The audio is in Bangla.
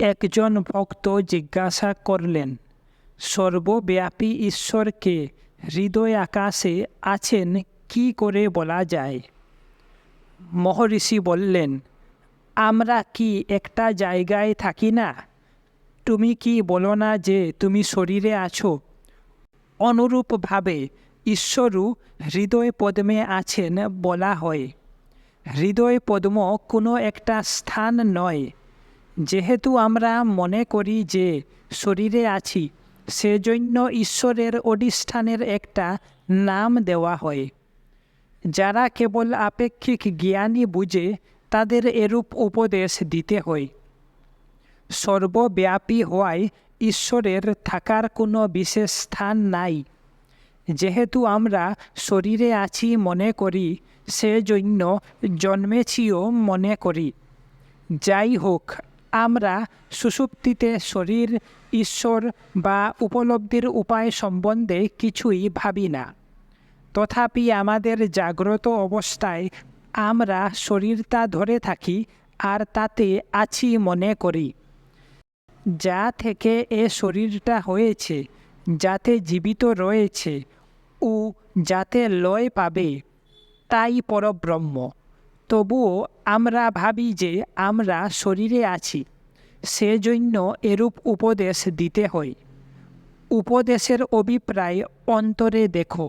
একজন ভক্ত জিজ্ঞাসা করলেন, সর্বব্যাপী ঈশ্বরকে হৃদয় আকাশে আছেন কি করে বলা যায়? মহর্ষি বললেন, আমরা কি একটা জায়গায় থাকি না? তুমি কি বলো না যে তুমি শরীরে আছো? অনুরূপভাবে ঈশ্বরও হৃদয় পদ্মে আছেন বলা হয়। হৃদয় পদ্ম কোনো একটা স্থান নয় যেহেতু আমরা মনে করি যে শরীরে আছি, সেজন্য ঈশ্বরের অধিষ্ঠানের একটা নাম দেওয়া হয়। যারা কেবল আপেক্ষিক জ্ঞানী বুঝে, তাদের এরূপ উপদেশ দিতে হয়। সর্বব্যাপী হওয়ায় ঈশ্বরের থাকার কোনো বিশেষ স্থান নাই। যেহেতু আমরা শরীরে আছি মনে করি, সেজন্য জন্মেছিও মনে করি। যাই হোক আমরা সুষুপ্তিতে শরীর, ঈশ্বর বা উপলব্ধির উপায় সম্বন্ধে কিছুই ভাবি না। তথাপি আমাদের জাগ্রত অবস্থায় আমরা শরীরটা ধরে থাকি আর তাতে আছি মনে করি। যা থেকে এ শরীরটা হয়েছে, যাতে জীবিত রয়েছে ও যাতে লয় পাবে, তাই পরব্রহ্ম। তবুও আমরা ভাবি যে আমরা শরীরে আছি, সেজন্য এরূপ উপদেশ দিতে হয়। উপদেশের অভিপ্রায় অন্তরে দেখো।